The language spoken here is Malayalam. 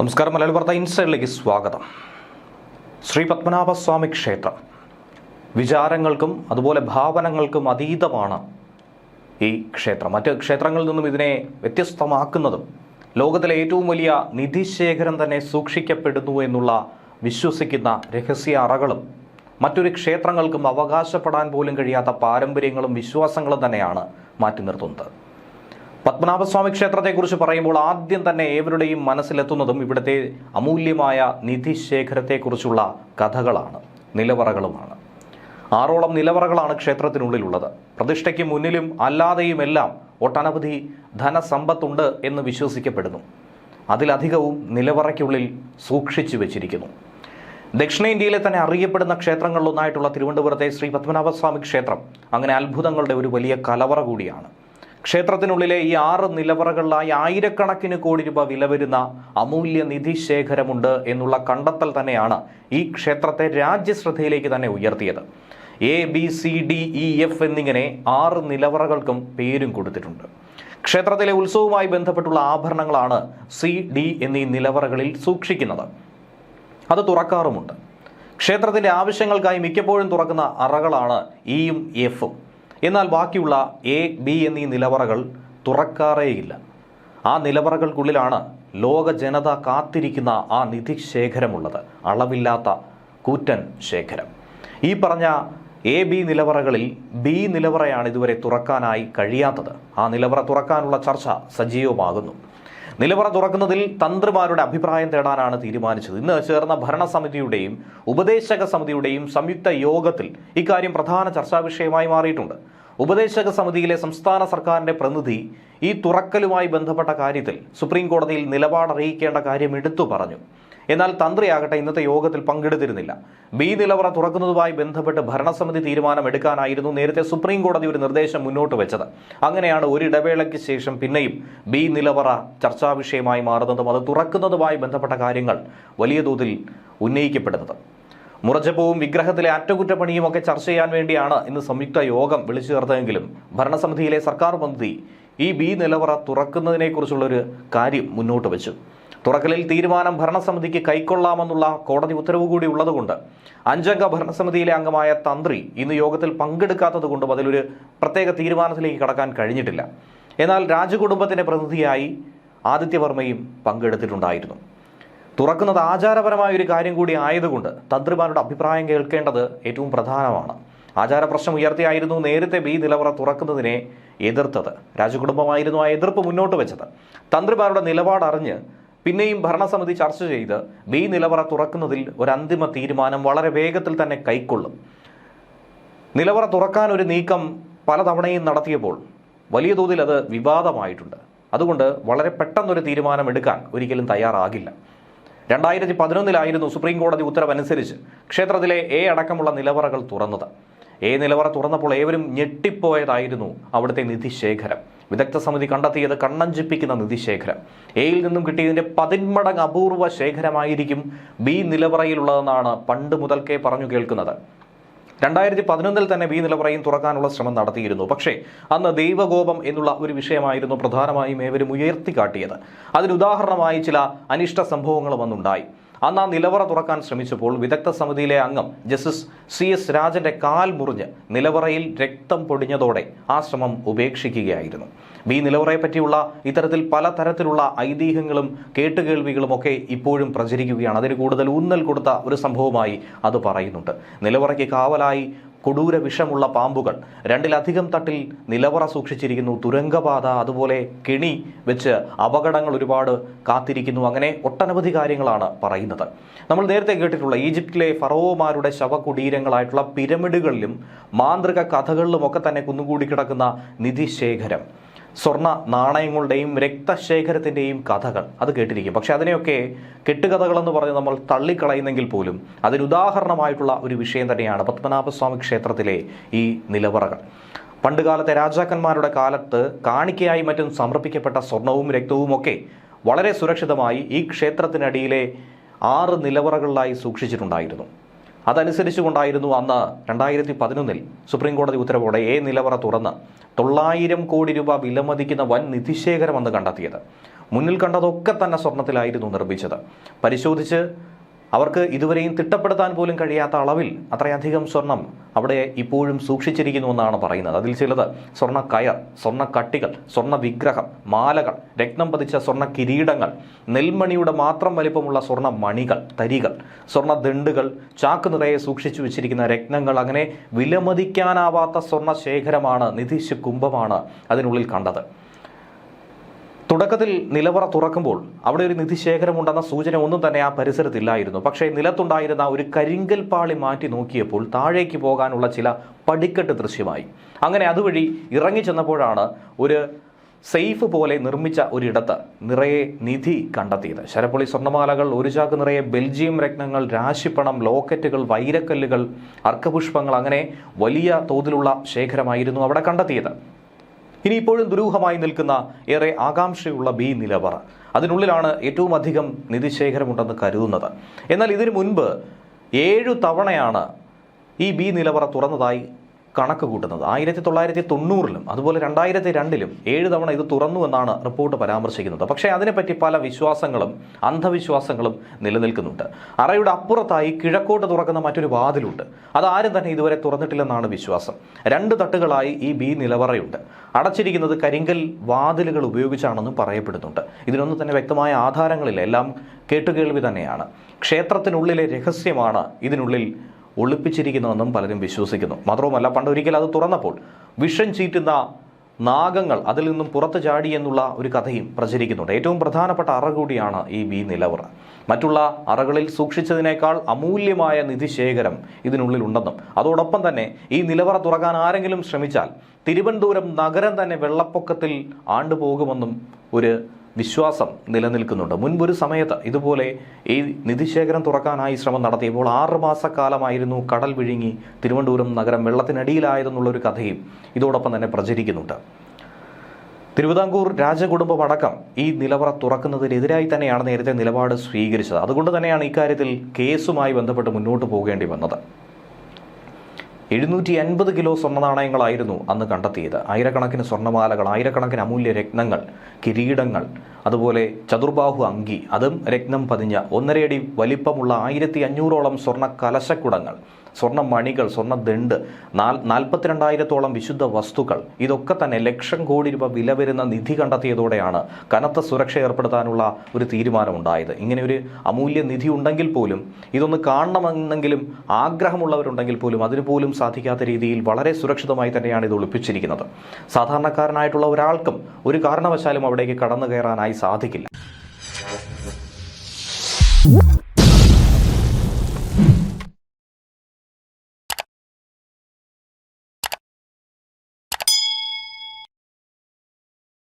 നമസ്കാരം മലയാളി വാർത്ത ഇൻസൈഡിലേക്ക് സ്വാഗതം. ശ്രീ പത്മനാഭസ്വാമി ക്ഷേത്രം. വിചാരങ്ങൾക്കും അതുപോലെ ഭാവനങ്ങൾക്കും അതീതമാണ് ഈ ക്ഷേത്രം. മറ്റ് ക്ഷേത്രങ്ങളിൽ നിന്നും ഇതിനെ വ്യത്യസ്തമാക്കുന്നതും ലോകത്തിലെ ഏറ്റവും വലിയ നിധിശേഖരം തന്നെ സൂക്ഷിക്കപ്പെടുന്നു എന്നുള്ള വിശ്വസിക്കുന്ന രഹസ്യ അറകളും മറ്റൊരു ക്ഷേത്രങ്ങൾക്കും അവകാശപ്പെടാൻ പോലും കഴിയാത്ത പാരമ്പര്യങ്ങളും വിശ്വാസങ്ങളും തന്നെയാണ് മാറ്റി നിർത്തുന്നത്. പത്മനാഭസ്വാമി ക്ഷേത്രത്തെക്കുറിച്ച് പറയുമ്പോൾ ആദ്യം തന്നെ ഏവരുടെയും മനസ്സിലെത്തുന്നതും ഇവിടുത്തെ അമൂല്യമായ നിധിശേഖരത്തെക്കുറിച്ചുള്ള കഥകളാണ് നിലവറകളുമാണ്. ആറോളം നിലവറകളാണ് ക്ഷേത്രത്തിനുള്ളിലുള്ളത്. പ്രതിഷ്ഠയ്ക്ക് മുന്നിലും അല്ലാതെയുമെല്ലാം ഒട്ടനവധി ധനസമ്പത്തുണ്ട് എന്ന് വിശ്വസിക്കപ്പെടുന്നു. അതിലധികവും നിലവറയ്ക്കുള്ളിൽ സൂക്ഷിച്ചു വച്ചിരിക്കുന്നു. ദക്ഷിണേന്ത്യയിലെ തന്നെ അറിയപ്പെടുന്ന ക്ഷേത്രങ്ങളിലൊന്നായിട്ടുള്ള തിരുവനന്തപുരത്തെ ശ്രീ പത്മനാഭസ്വാമി ക്ഷേത്രം അങ്ങനെ അത്ഭുതങ്ങളുടെ ഒരു വലിയ കലവറ കൂടിയാണ്. ക്ഷേത്രത്തിനുള്ളിലെ ഈ ആറ് നിലവറകളിലായി ആയിരക്കണക്കിന് കോടി രൂപ വില വരുന്ന അമൂല്യ നിധിശേഖരമുണ്ട് എന്നുള്ള കണ്ടെത്തൽ തന്നെയാണ് ഈ ക്ഷേത്രത്തെ രാജ്യശ്രദ്ധയിലേക്ക് തന്നെ ഉയർത്തിയത്. A B C D E F എന്നിങ്ങനെ ആറ് നിലവറകൾക്കും പേരും കൊടുത്തിട്ടുണ്ട്. ക്ഷേത്രത്തിലെ ഉത്സവവുമായി ബന്ധപ്പെട്ടുള്ള ആഭരണങ്ങളാണ് സി ഡി എന്നീ നിലവറകളിൽ സൂക്ഷിക്കുന്നത്. അത് തുറക്കാറുമുണ്ട്. ക്ഷേത്രത്തിന്റെ ആവശ്യങ്ങൾക്കായി മിക്കപ്പോഴും തുറക്കുന്ന അറകളാണ് ഇയും എഫും. എന്നാൽ ബാക്കിയുള്ള എ ബി എന്നീ നിലവറകൾ തുറക്കാറേയില്ല. ആ നിലവറകൾക്കുള്ളിലാണ് ലോക ജനത കാത്തിരിക്കുന്ന ആ നിധിശേഖരമുള്ളത് അളവില്ലാത്ത കൂറ്റൻ ശേഖരം. ഈ പറഞ്ഞ എ ബി നിലവറകളിൽ ബി നിലവറയാണ് ഇതുവരെ തുറക്കാനായി കഴിയാത്തത്. ആ നിലവറ തുറക്കാനുള്ള ചർച്ച സജീവമാകുന്നു. നിലവറ തുറക്കുന്നതിൽ തന്ത്രിമാരുടെ അഭിപ്രായം തേടാനാണ് തീരുമാനിച്ചത്. ഇന്ന് ചേർന്ന ഭരണസമിതിയുടെയും ഉപദേശക സമിതിയുടെയും സംയുക്ത യോഗത്തിൽ ഇക്കാര്യം പ്രധാന ചർച്ചാ വിഷയമായി മാറിയിട്ടുണ്ട്. ഉപദേശക സമിതിയിലെ സംസ്ഥാന സർക്കാരിന്റെ പ്രതിനിധി ഈ തുറക്കലുമായി ബന്ധപ്പെട്ട കാര്യത്തിൽ സുപ്രീം കോടതിയിൽ നിലപാട് അറിയിക്കേണ്ട കാര്യം എടുത്തു പറഞ്ഞു. എന്നാൽ തന്ത്രിയാകട്ടെ ഇന്നത്തെ യോഗത്തിൽ പങ്കെടുത്തിരുന്നില്ല. ബി നിലവറ തുറക്കുന്നതുമായി ബന്ധപ്പെട്ട് ഭരണസമിതി തീരുമാനമെടുക്കാനായിരുന്നു നേരത്തെ സുപ്രീം കോടതി ഒരു നിർദ്ദേശം മുന്നോട്ട് വെച്ചത്. അങ്ങനെയാണ് ഒരു ഇടവേളയ്ക്ക് ശേഷം പിന്നെയും ബി നിലവറ ചർച്ചാ വിഷയമായി മാറുന്നതും അത് തുറക്കുന്നതുമായി ബന്ധപ്പെട്ട കാര്യങ്ങൾ വലിയ തോതിൽ ഉന്നയിക്കപ്പെടുന്നത്. മുറജപ്പവും വിഗ്രഹത്തിലെ അറ്റകുറ്റപ്പണിയും ഒക്കെ ചർച്ച ചെയ്യാൻ വേണ്ടിയാണ് ഇന്ന് സംയുക്ത യോഗം വിളിച്ചു ചേർത്തതെങ്കിലും ഭരണസമിതിയിലെ സർക്കാർ പദ്ധതി ഈ ബി നിലവറ തുറക്കുന്നതിനെക്കുറിച്ചുള്ളൊരു കാര്യം മുന്നോട്ട് വെച്ചു. തുറക്കലിൽ തീരുമാനം ഭരണസമിതിക്ക് കൈക്കൊള്ളാമെന്നുള്ള കോടതി ഉത്തരവ് കൂടി ഉള്ളതുകൊണ്ട് അഞ്ചംഗ ഭരണസമിതിയിലെ അംഗമായ തന്ത്രി ഇന്ന് യോഗത്തിൽ പങ്കെടുക്കാത്തതുകൊണ്ടും അതിലൊരു പ്രത്യേക തീരുമാനത്തിലേക്ക് കടക്കാൻ കഴിഞ്ഞിട്ടില്ല. എന്നാൽ രാജകുടുംബത്തിന്റെ പ്രതിനിധിയായി ആദിത്യവർമ്മയും പങ്കെടുത്തിട്ടുണ്ടായിരുന്നു. തുറക്കുന്നത് ആചാരപരമായ ഒരു കാര്യം കൂടി ആയതുകൊണ്ട് തന്ത്രിമാരുടെ അഭിപ്രായം കേൾക്കേണ്ടത് ഏറ്റവും പ്രധാനമാണ്. ആചാര പ്രശ്നം ഉയർത്തിയായിരുന്നു നേരത്തെ ബി നിലവറ തുറക്കുന്നതിനെ എതിർത്തത്. രാജകുടുംബമായിരുന്നു ആ എതിർപ്പ് മുന്നോട്ട് വെച്ചത്. തന്ത്രിമാരുടെ നിലപാട് അറിഞ്ഞ് പിന്നെയും ഭരണസമിതി ചർച്ച ചെയ്ത് ബി നിലവറ തുറക്കുന്നതിൽ ഒരു അന്തിമ തീരുമാനം വളരെ വേഗത്തിൽ തന്നെ കൈക്കൊള്ളും. നിലവറ തുറക്കാൻ ഒരു നീക്കം പലതവണയും നടത്തിയപ്പോൾ വലിയ തോതിൽ അത് വിവാദമായിട്ടുണ്ട്. അതുകൊണ്ട് വളരെ പെട്ടെന്നൊരു തീരുമാനം എടുക്കാൻ ഒരിക്കലും തയ്യാറാകില്ല. രണ്ടായിരത്തി പതിനൊന്നിലായിരുന്നു സുപ്രീം കോടതി ഉത്തരവനുസരിച്ച് ക്ഷേത്രത്തിലെ എ അടക്കമുള്ള നിലവറകൾ തുറന്നത്. എ നിലവറ തുറന്നപ്പോൾ ഏവരും ഞെട്ടിപ്പോയതായിരുന്നു അവിടുത്തെ നിധിശേഖരം. വിദഗ്ധ സമിതി കണ്ടെത്തിയത് കണ്ണഞ്ചിപ്പിക്കുന്ന നിധിശേഖരം. എയിൽ നിന്നും കിട്ടിയതിന്റെ പതിന്മടങ്ങ് അപൂർവ ശേഖരമായിരിക്കും ബി നിലവറയിലുള്ളതെന്നാണ് പണ്ട് മുതൽക്കേ പറഞ്ഞു കേൾക്കുന്നത്. രണ്ടായിരത്തി പതിനൊന്നിൽ തന്നെ ബി നിലവറയും തുറക്കാനുള്ള ശ്രമം നടത്തിയിരുന്നു. പക്ഷേ അന്ന് ദൈവകോപം എന്നുള്ള ഒരു വിഷയമായിരുന്നു പ്രധാനമായും ഏവരും ഉയർത്തിക്കാട്ടിയത്. അതിനുദാഹരണമായി ചില അനിഷ്ട സംഭവങ്ങളും അന്നുണ്ടായി. അന്ന് ആ നിലവറ തുറക്കാൻ ശ്രമിച്ചപ്പോൾ വിദഗ്ധ സമിതിയിലെ അംഗം ജസ്റ്റിസ് സി എസ് രാജന്റെ കാൽ മുറിഞ്ഞ് നിലവറയിൽ രക്തം പൊടിഞ്ഞതോടെ ആ ശ്രമം ഉപേക്ഷിക്കുകയായിരുന്നു. ബി നിലവറയെ പറ്റിയുള്ള ഇത്തരത്തിൽ പലതരത്തിലുള്ള ഐതിഹ്യങ്ങളും കേട്ടുകേൾവികളും ഒക്കെ ഇപ്പോഴും പ്രചരിക്കുകയാണ്. അതിന് കൂടുതൽ ഊന്നൽ കൊടുത്ത ഒരു സംഭവമായി അത് പറയുന്നുണ്ട്. നിലവറയ്ക്ക് കാവലായി കൊടൂര വിഷമുള്ള പാമ്പുകൾ. രണ്ടിലധികം തട്ടിൽ നിലവറ സൂക്ഷിച്ചിരിക്കുന്നു. തുരങ്കപാത അതുപോലെ കെണി വെച്ച് അപകടങ്ങൾ ഒരുപാട് കാത്തിരിക്കുന്നു. അങ്ങനെ ഒട്ടനവധി കാര്യങ്ങളാണ് പറയുന്നത്. നമ്മൾ നേരത്തെ കേട്ടിട്ടുള്ള ഈജിപ്തിലെ ഫറോമാരുടെ ശവകുടീരങ്ങളായിട്ടുള്ള പിരമിഡുകളിലും മാന്ത്രിക കഥകളിലും ഒക്കെ തന്നെ കുന്നുകൂടി കിടക്കുന്ന നിധിശേഖരം. സ്വർണ നാണയങ്ങളുടെയും രക്തശേഖരത്തിന്റെയും കഥകൾ. അത് കേട്ടിരിക്കും. പക്ഷെ അതിനെയൊക്കെ കെട്ടുകഥകളെന്ന് പറഞ്ഞ് നമ്മൾ തള്ളിക്കളയുന്നെങ്കിൽ പോലും അതിനുദാഹരണമായിട്ടുള്ള ഒരു വിഷയം തന്നെയാണ് പത്മനാഭസ്വാമി ക്ഷേത്രത്തിലെ ഈ നിലവറകൾ. പണ്ടുകാലത്തെ രാജാക്കന്മാരുടെ കാലത്ത് കാണിക്കയായി മറ്റും സമർപ്പിക്കപ്പെട്ട സ്വർണവും രക്തവും ഒക്കെ വളരെ സുരക്ഷിതമായി ഈ ക്ഷേത്രത്തിനടിയിലെ ആറ് നിലവറകളിലായി സൂക്ഷിച്ചിട്ടുണ്ടായിരുന്നു. അതനുസരിച്ചുകൊണ്ടായിരുന്നു അന്ന് രണ്ടായിരത്തി പതിനൊന്നിൽ സുപ്രീംകോടതി ഉത്തരവോടെ എ നിലവറ തുറന്ന് തൊള്ളായിരം കോടി രൂപ വിലമതിക്കുന്ന വൻ നിധിശേഖരമെന്ന് കണ്ടെത്തിയത്. മുന്നിൽ കണ്ടതൊക്കെ തന്നെ സ്വർണത്തിലായിരുന്നു നിർമ്മിച്ചത്. പരിശോധിച്ച് അവർക്ക് ഇതുവരെയും തിട്ടപ്പെടുത്താൻ പോലും കഴിയാത്ത അളവിൽ അത്രയധികം സ്വർണം അവിടെ ഇപ്പോഴും സൂക്ഷിച്ചിരിക്കുന്നുവെന്നാണ് പറയുന്നത്. അതിൽ ചിലത് സ്വർണ കയർ സ്വർണ കട്ടികൾ സ്വർണ വിഗ്രഹം മാലകൾ രക്തം പതിച്ച സ്വർണ കിരീടങ്ങൾ നെൽമണിയുടെ മാത്രം വലിപ്പമുള്ള സ്വർണ മണികൾ തരികൾ സ്വർണ ദണ്ടുകൾ ചാക്ക് നിറയെ സൂക്ഷിച്ചു വെച്ചിരിക്കുന്ന രത്നങ്ങൾ അങ്ങനെ വിലമതിക്കാനാവാത്ത സ്വർണ ശേഖരമാണ് നിധിശ് കുംഭമാണ് അതിനുള്ളിൽ കണ്ടത്. തുടക്കത്തിൽ നിലവറ തുറക്കുമ്പോൾ അവിടെ ഒരു നിധിശേഖരമുണ്ടെന്ന സൂചന ഒന്നും തന്നെ ആ പരിസരത്തില്ലായിരുന്നു. പക്ഷേ നിലത്തുണ്ടായിരുന്ന ഒരു കരിങ്കൽ പാളി മാറ്റി നോക്കിയപ്പോൾ താഴേക്ക് പോകാനുള്ള ചില പടിക്കെട്ട് ദൃശ്യമായി. അങ്ങനെ അതുവഴി ഇറങ്ങി ചെന്നപ്പോഴാണ് ഒരു സേഫ് പോലെ നിർമ്മിച്ച ഒരിടത്ത് നിറയെ നിധി കണ്ടെത്തിയത്. ശരപ്പൊളി സ്വർണമാലകൾ ഒരു ചാക്ക് നിറയെ ബെൽജിയം രത്നങ്ങൾ രാശിപ്പണം ലോക്കറ്റുകൾ വൈരക്കല്ലുകൾ അർക്കപുഷ്പങ്ങൾ അങ്ങനെ വലിയ തോതിലുള്ള ശേഖരമായിരുന്നു അവിടെ കണ്ടെത്തിയത്. ഇനി ഇപ്പോഴും ദുരൂഹമായി നിൽക്കുന്ന ഏറെ ആകാംക്ഷയുള്ള ബി നിലവറ. അതിനുള്ളിലാണ് ഏറ്റവും അധികം നിധിശേഖരമുണ്ടെന്ന് കരുതുന്നത്. എന്നാൽ ഇതിനു മുൻപ് ഏഴു തവണയാണ് ഈ ബി നിലവറ തുറന്നതായി കണക്ക് കൂട്ടുന്നത്. ആയിരത്തി തൊള്ളായിരത്തി തൊണ്ണൂറിലും അതുപോലെ രണ്ടായിരത്തി രണ്ടിലും ഏഴ് തവണ ഇത് തുറന്നു എന്നാണ് റിപ്പോർട്ട് പരാമർശിക്കുന്നത്. പക്ഷേ അതിനെപ്പറ്റി പല വിശ്വാസങ്ങളും അന്ധവിശ്വാസങ്ങളും നിലനിൽക്കുന്നുണ്ട്. അറയുടെ അപ്പുറത്തായി കിഴക്കോട്ട് തുറക്കുന്ന മറ്റൊരു വാതിലുണ്ട്. ആരും തന്നെ ഇതുവരെ തുറന്നിട്ടില്ലെന്നാണ് വിശ്വാസം. രണ്ട് തട്ടുകളായി ഈ ബി നിലവറയുണ്ട്. അടച്ചിരിക്കുന്നത് കരിങ്കൽ വാതിലുകൾ ഉപയോഗിച്ചാണെന്നും പറയപ്പെടുന്നുണ്ട്. ഇതിനൊന്നും തന്നെ വ്യക്തമായ ആധാരങ്ങളില്ല. എല്ലാം കേട്ടുകേൾവി തന്നെയാണ്. ക്ഷേത്രത്തിനുള്ളിലെ രഹസ്യമാണ് ഇതിനുള്ളിൽ ഒളിപ്പിച്ചിരിക്കുന്നതെന്നും പലരും വിശ്വസിക്കുന്നു. മാത്രവുമല്ല പണ്ട് ഒരിക്കൽ അത് തുറന്നപ്പോൾ വിഷം ചീറ്റുന്ന നാഗങ്ങൾ അതിൽ നിന്നും പുറത്തു ചാടി എന്നുള്ള ഒരു കഥയും പ്രചരിക്കുന്നുണ്ട്. ഏറ്റവും പ്രധാനപ്പെട്ട അറ കൂടിയാണ് ഈ വി നിലവറ. മറ്റുള്ള അറകളിൽ സൂക്ഷിച്ചതിനേക്കാൾ അമൂല്യമായ നിധിശേഖരം ഇതിനുള്ളിൽ ഉണ്ടെന്നും അതോടൊപ്പം തന്നെ ഈ നിലവറ തുറക്കാൻ ആരെങ്കിലും ശ്രമിച്ചാൽ തിരുവനന്തപുരം നഗരം തന്നെ വെള്ളപ്പൊക്കത്തിൽ ആണ്ടുപോകുമെന്നും ഒരു വിശ്വാസം നിലനിൽക്കുന്നുണ്ട്. മുൻപൊരു സമയത്ത് ഇതുപോലെ ഈ നിധിശേഖരം തുറക്കാനായി ശ്രമം നടത്തിയപ്പോൾ ആറ് മാസക്കാലമായിരുന്നു കടൽ വിഴുങ്ങി തിരുവനന്തപുരം നഗരം വെള്ളത്തിനടിയിലായതെന്നുള്ളൊരു കഥയും ഇതോടൊപ്പം തന്നെ പ്രചരിക്കുന്നുണ്ട്. തിരുവിതാംകൂർ രാജകുടുംബം അടക്കം ഈ നിലവറ തുറക്കുന്നതിനെതിരായി തന്നെയാണ് നേരത്തെ നിലപാട് സ്വീകരിച്ചത്. അതുകൊണ്ട് തന്നെയാണ് ഇക്കാര്യത്തിൽ കേസുമായി ബന്ധപ്പെട്ട് മുന്നോട്ട് പോകേണ്ടി വന്നത്. എഴുന്നൂറ്റി അൻപത് കിലോ സ്വർണ നാണയങ്ങളായിരുന്നു അന്ന് കണ്ടെത്തിയത്. ആയിരക്കണക്കിന് സ്വർണമാലകൾ ആയിരക്കണക്കിന് അമൂല്യ രത്നങ്ങൾ കിരീടങ്ങൾ അതുപോലെ ചതുർബാഹു അങ്കി അതും രത്നം പതിഞ്ഞ ഒന്നരയടി വലിപ്പമുള്ള ആയിരത്തി അഞ്ഞൂറോളം സ്വർണ കലശക്കുടങ്ങൾ സ്വർണ മണികൾ സ്വർണ ദണ്ട് നാൽ നാൽപ്പത്തിരണ്ടായിരത്തോളം വിശുദ്ധ വസ്തുക്കൾ. ഇതൊക്കെ തന്നെ ലക്ഷം കോടി രൂപ വില വരുന്ന നിധി കണ്ടെത്തിയതോടെയാണ് കനത്ത സുരക്ഷ ഏർപ്പെടുത്താനുള്ള ഒരു തീരുമാനമുണ്ടായത്. ഇങ്ങനെ ഒരു അമൂല്യ നിധി ഉണ്ടെങ്കിൽ പോലും ഇതൊന്ന് കാണണമെന്നെങ്കിലും ആഗ്രഹമുള്ളവരുണ്ടെങ്കിൽ പോലും അതിന് പോലും സാധിക്കാത്ത രീതിയിൽ വളരെ സുരക്ഷിതമായി തന്നെയാണ് ഇത് ഒളിപ്പിച്ചിരിക്കുന്നത്. സാധാരണക്കാരനായിട്ടുള്ള ഒരാൾക്കും ഒരു കാരണവശാലും അവിടേക്ക് കടന്നു കയറാനായി സാധിക്കില്ല.